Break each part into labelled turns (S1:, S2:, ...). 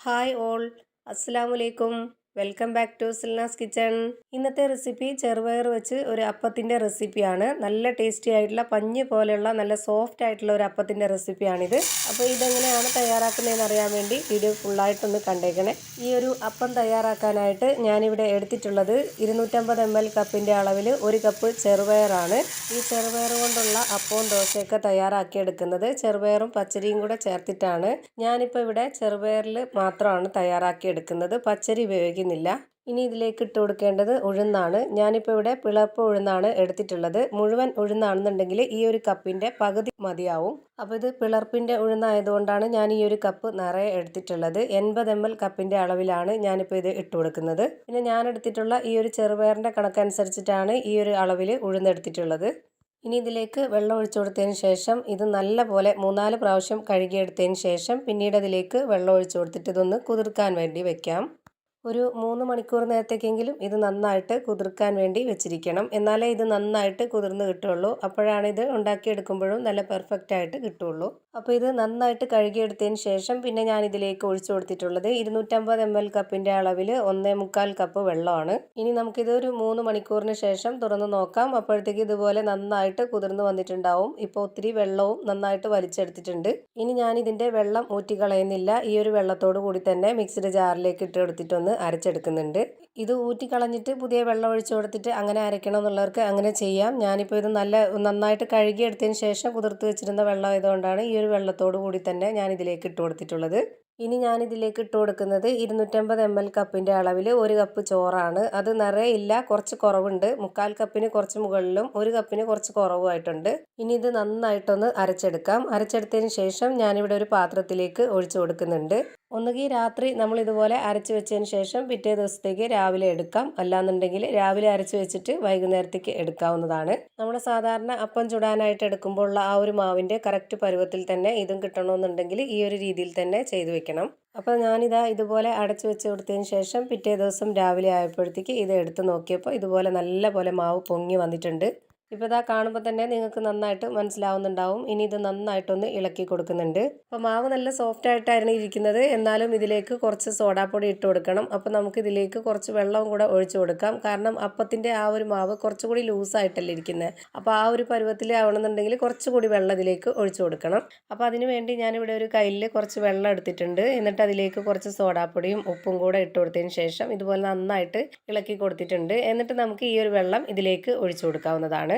S1: Hi all. അസ്സാം വലൈക്കും welcome back to Silna's kitchen. ഇന്നത്തെ റെസിപ്പി ചെറുപയർ വെച്ച് ഒരു അപ്പത്തിന്റെ റെസിപ്പിയാണ്. നല്ല ടേസ്റ്റി ആയിട്ടുള്ള പഞ്ഞ് പോലെയുള്ള നല്ല സോഫ്റ്റ് ആയിട്ടുള്ള ഒരു അപ്പത്തിന്റെ റെസിപ്പിയാണിത്. അപ്പോൾ ഇതെങ്ങനെയാണ് തയ്യാറാക്കുന്നതെന്ന് അറിയാൻ വേണ്ടി വീഡിയോ ഫുള്ളായിട്ടൊന്ന് കണ്ടേക്കണേ. ഈ ഒരു അപ്പം തയ്യാറാക്കാനായിട്ട് ഞാനിവിടെ എടുത്തിട്ടുള്ളത് ഇരുന്നൂറ്റമ്പത് എം എൽ കപ്പിന്റെ അളവിൽ ഒരു കപ്പ് ചെറുപയറാണ്. ഈ ചെറുപയർ കൊണ്ടുള്ള അപ്പവും ദോശയൊക്കെ തയ്യാറാക്കിയെടുക്കുന്നത് ചെറുപയറും പച്ചരിയും കൂടെ ചേർത്തിട്ടാണ്. ഞാനിപ്പോൾ ഇവിടെ ചെറുപയറിൽ മാത്രമാണ് തയ്യാറാക്കിയെടുക്കുന്നത്. പച്ചരി ഉപയോഗിക്കുന്നത് ചെയ്യുന്നില്ല ഇനി ഇതിലേക്ക് ഇട്ട് കൊടുക്കേണ്ടത് ഉഴുന്നാണ്. ഞാനിപ്പോൾ ഇവിടെ പിളർപ്പ് ഉഴുന്നാണ് എടുത്തിട്ടുള്ളത്. മുഴുവൻ ഉഴുന്നാണെന്നുണ്ടെങ്കിൽ ഈ ഒരു കപ്പിന്റെ പകുതി മതിയാവും. അപ്പോൾ ഇത് പിളർപ്പിന്റെ ഉഴുന്നായതുകൊണ്ടാണ് ഞാൻ ഈ ഒരു കപ്പ് നിറയെ എടുത്തിട്ടുള്ളത്. എൺപത് എം എൽ കപ്പിന്റെ അളവിലാണ് ഞാനിപ്പോൾ ഇത് ഇട്ട് കൊടുക്കുന്നത്. പിന്നെ ഞാൻ എടുത്തിട്ടുള്ള ഈ ഒരു ചെറുപയറിന്റെ കണക്കനുസരിച്ചിട്ടാണ് ഈ ഒരു അളവിൽ ഉഴുന്നെടുത്തിട്ടുള്ളത്. ഇനി ഇതിലേക്ക് വെള്ളം ഒഴിച്ചു കൊടുത്തതിന് ശേഷം ഇത് നല്ലപോലെ മൂന്നാൽ പ്രാവശ്യം കഴുകിയെടുത്തതിന് ശേഷം പിന്നീട് അതിലേക്ക് വെള്ളം ഒഴിച്ചു കൊടുത്തിട്ട് ഇതൊന്ന് കുതിർക്കാൻ വേണ്ടി വെക്കാം. ഒരു മൂന്ന് മണിക്കൂർ നേരത്തേക്കെങ്കിലും ഇത് നന്നായിട്ട് കുതിർക്കാൻ വേണ്ടി വെച്ചിരിക്കണം. എന്നാലേ ഇത് നന്നായിട്ട് കുതിർന്ന് കിട്ടുള്ളൂ. അപ്പോഴാണ് ഇത് ഉണ്ടാക്കിയെടുക്കുമ്പോഴും നല്ല പെർഫെക്റ്റ് ആയിട്ട് കിട്ടുള്ളൂ. അപ്പോൾ ഇത് നന്നായിട്ട് കഴുകിയെടുത്തതിന് ശേഷം പിന്നെ ഞാൻ ഇതിലേക്ക് ഒഴിച്ചു കൊടുത്തിട്ടുള്ളത് ഇരുന്നൂറ്റമ്പത് എം എൽ കപ്പിന്റെ അളവിൽ ഒന്നേ മുക്കാൽ കപ്പ് വെള്ളമാണ്. ഇനി നമുക്കിത് ഒരു മൂന്ന് മണിക്കൂറിന് ശേഷം തുറന്ന് നോക്കാം. അപ്പോഴത്തേക്ക് ഇതുപോലെ നന്നായിട്ട് കുതിർന്ന് വന്നിട്ടുണ്ടാവും. ഇപ്പോൾ ഒത്തിരി വെള്ളവും നന്നായിട്ട് വലിച്ചെടുത്തിട്ടുണ്ട്. ഇനി ഞാൻ ഇതിന്റെ വെള്ളം ഊറ്റിക്കളയുന്നില്ല. ഈ ഒരു വെള്ളത്തോട് കൂടി തന്നെ മിക്സിയുടെ ജാറിലേക്ക് ഇട്ട് എടുത്തിട്ടൊന്ന് അരച്ചെടുക്കുന്നുണ്ട്. ഇത് ഊറ്റി ഊറ്റിക്കളഞ്ഞിട്ട് പുതിയ വെള്ളം ഒഴിച്ചു കൊടുത്തിട്ട് അങ്ങനെ അരയ്ക്കണം എന്നുള്ളവർക്ക് അങ്ങനെ ചെയ്യാം. ഞാനിപ്പോൾ ഇത് നല്ല നന്നായിട്ട് കഴുകിയെടുത്തതിന് ശേഷം കുതിർത്ത് വെച്ചിരുന്ന വെള്ളം ആയതുകൊണ്ടാണ് ഈ ഒരു വെള്ളത്തോടു കൂടി തന്നെ ഞാൻ ഇതിലേക്ക് ഇട്ട് കൊടുത്തിട്ടുള്ളത്. ഇനി ഞാൻ ഇതിലേക്ക് ഇട്ട് കൊടുക്കുന്നത് ഇരുന്നൂറ്റമ്പത് എം എൽ കപ്പിന്റെ അളവിൽ ഒരു കപ്പ് ചോറാണ്. അത് നിറയെ ഇല്ല കുറച്ച് കുറവുണ്ട്. മുക്കാൽ കപ്പിന് കുറച്ച് മുകളിലും ഒരു കപ്പിന് കുറച്ച് കുറവുമായിട്ടുണ്ട്. ഇനി ഇത് നന്നായിട്ടൊന്ന് അരച്ചെടുക്കാം. അരച്ചെടുത്തതിന് ശേഷം ഞാനിവിടെ ഒരു പാത്രത്തിലേക്ക് ഒഴിച്ചു കൊടുക്കുന്നുണ്ട്. ഒന്നുകിൽ രാത്രി നമ്മൾ ഇതുപോലെ അരച്ച് വെച്ചതിന് ശേഷം പിറ്റേ ദിവസത്തേക്ക് രാവിലെ എടുക്കാം. അല്ലാന്നുണ്ടെങ്കിൽ രാവിലെ അരച്ച് വെച്ചിട്ട് വൈകുന്നേരത്തേക്ക് എടുക്കാവുന്നതാണ്. നമ്മൾ സാധാരണ അപ്പം ചുടാനായിട്ട് എടുക്കുമ്പോൾ ആ ഒരു മാവിന്റെ കറക്റ്റ് പരുവത്തിൽ തന്നെ ഇതും കിട്ടണമെന്നുണ്ടെങ്കിൽ ഈ ഒരു രീതിയിൽ തന്നെ ചെയ്തു വെക്കണം. അപ്പോൾ ഞാനിതാ ഇതുപോലെ അടച്ചു വെച്ച് കൊടുത്തതിന് ശേഷം പിറ്റേ ദിവസം രാവിലെ ആയപ്പോഴത്തേക്ക് ഇത് എടുത്ത് നോക്കിയപ്പോൾ ഇതുപോലെ നല്ല പോലെ മാവ് പൊങ്ങി വന്നിട്ടുണ്ട്. ഇപ്പോൾ ഇതാ കാണുമ്പോൾ തന്നെ നിങ്ങൾക്ക് നന്നായിട്ട് മനസ്സിലാവുന്നുണ്ടാവും. ഇനി ഇത് നന്നായിട്ടൊന്ന് ഇളക്കി കൊടുക്കുന്നുണ്ട്. അപ്പോൾ മാവ് നല്ല സോഫ്റ്റ് ആയിട്ടായിരുന്നു ഇരിക്കുന്നത്. എന്നാലും ഇതിലേക്ക് കുറച്ച് സോഡാപ്പൊടി ഇട്ട് കൊടുക്കണം. അപ്പോൾ നമുക്ക് ഇതിലേക്ക് കുറച്ച് വെള്ളവും കൂടെ ഒഴിച്ചു കൊടുക്കാം. കാരണം അപ്പത്തിന്റെ ആ ഒരു മാവ് കുറച്ചുകൂടി ലൂസായിട്ടല്ലേ ഇരിക്കുന്നത് അപ്പോൾ ആ ഒരു പരുവത്തിൽ ആവണമെന്നുണ്ടെങ്കിൽ കുറച്ചുകൂടി വെള്ളം ഇതിലേക്ക് ഒഴിച്ചു കൊടുക്കണം. അപ്പോൾ അതിന് വേണ്ടി ഞാനിവിടെ ഒരു കയ്യിൽ കുറച്ച് വെള്ളം എടുത്തിട്ടുണ്ട്. എന്നിട്ട് അതിലേക്ക് കുറച്ച് സോഡാപ്പൊടിയും ഉപ്പും കൂടെ ഇട്ട് കൊടുത്തതിന് ശേഷം ഇതുപോലെ നന്നായിട്ട് ഇളക്കി കൊടുത്തിട്ടുണ്ട്. എന്നിട്ട് നമുക്ക് ഈ ഒരു വെള്ളം ഇതിലേക്ക് ഒഴിച്ചു കൊടുക്കാവുന്നതാണ്.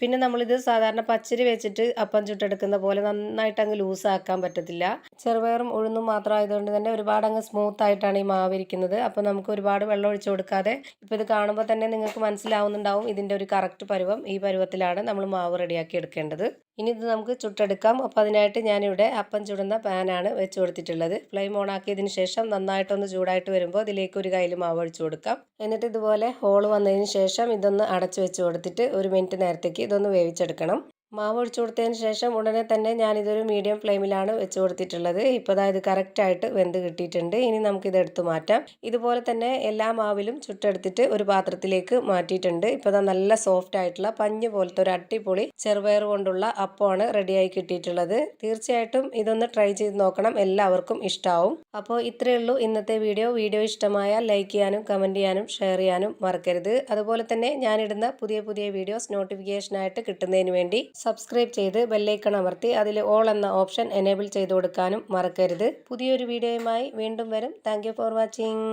S1: പിന്നെ നമ്മളിത് സാധാരണ പച്ചരി വെച്ചിട്ട് അപ്പം ചുട്ടെടുക്കുന്ന പോലെ നന്നായിട്ട് അങ്ങ് ലൂസാക്കാൻ പറ്റത്തില്ല. ചെറുപയറും ഉഴുന്നും മാത്രം ആയതുകൊണ്ട് തന്നെ ഒരുപാട് അങ്ങ് സ്മൂത്ത് ആയിട്ടാണ് ഈ മാവിരിക്കുന്നത് അപ്പോൾ നമുക്ക് ഒരുപാട് വെള്ളം ഒഴിച്ചു കൊടുക്കാതെ ഇപ്പോൾ ഇത് കാണുമ്പോൾ തന്നെ നിങ്ങൾക്ക് മനസ്സിലാവുന്നുണ്ടാവും ഇതിന്റെ ഒരു കറക്റ്റ് പരുവം ഈ പരുവത്തിലാണ് നമ്മൾ മാവ് റെഡിയാക്കി എടുക്കേണ്ടത്. ഇനി ഇത് നമുക്ക് ചുട്ടെടുക്കാം. അപ്പോൾ അതിനായിട്ട് ഞാനിവിടെ അപ്പം ചുടുന്ന പാനാണ് വെച്ച് കൊടുത്തിട്ടുള്ളത്. ഫ്ലെയിം ഓൺ ആക്കിയതിന് ശേഷം നന്നായിട്ടൊന്ന് ചൂടായിട്ട് വരുമ്പോൾ ഇതിലേക്ക് ഒരു കയ്യിൽ മാവ് ഒഴിച്ചു കൊടുക്കാം. എന്നിട്ട് ഇതുപോലെ ഹോൾ വന്നതിന് ശേഷം ഇതൊന്ന് അടച്ചു വെച്ച് കൊടുത്തിട്ട് ഒരു മിനിറ്റ് നേരത്തേക്ക് ഇതൊന്ന് വേവിച്ചെടുക്കണം. മാവ് ഒഴിച്ചു കൊടുത്തതിന് ശേഷം ഉടനെ തന്നെ ഞാനിതൊരു മീഡിയം ഫ്ലെയിമിലാണ് വെച്ച് കൊടുത്തിട്ടുള്ളത്. ഇപ്പോൾ അതായത് കറക്റ്റായിട്ട് വെന്ത് കിട്ടിയിട്ടുണ്ട്. ഇനി നമുക്കിത് എടുത്തു മാറ്റാം. ഇതുപോലെ തന്നെ എല്ലാ മാവിലും ചുട്ടെടുത്തിട്ട് ഒരു പാത്രത്തിലേക്ക് മാറ്റിയിട്ടുണ്ട്. ഇപ്പോൾ അതാ നല്ല സോഫ്റ്റ് ആയിട്ടുള്ള പഞ്ഞ് പോലത്തെ ഒരു അട്ടിപ്പൊളി ചെറുപയർ കൊണ്ടുള്ള അപ്പമാണ് റെഡിയായി കിട്ടിയിട്ടുള്ളത്. തീർച്ചയായിട്ടും ഇതൊന്ന് ട്രൈ ചെയ്ത് നോക്കണം. എല്ലാവർക്കും ഇഷ്ടമാവും അപ്പോൾ ഇത്രയേ ഉള്ളൂ ഇന്നത്തെ വീഡിയോ വീഡിയോ ഇഷ്ടമായാൽ ലൈക്ക് ചെയ്യാനും കമന്റ് ചെയ്യാനും ഷെയർ ചെയ്യാനും മറക്കരുത്. അതുപോലെ തന്നെ ഞാനിടുന്ന പുതിയ പുതിയ വീഡിയോസ് നോട്ടിഫിക്കേഷനായിട്ട് കിട്ടുന്നതിന് വേണ്ടി സബ്സ്ക്രൈബ് ചെയ്ത് ബെല്ലൈക്കൺ അമർത്തി അതിൽ ഓൾ എന്ന ഓപ്ഷൻ എനേബിൾ ചെയ്ത് കൊടുക്കാനും മറക്കരുത്. പുതിയൊരു വീഡിയോയുമായി വീണ്ടും വരും. Thank for watching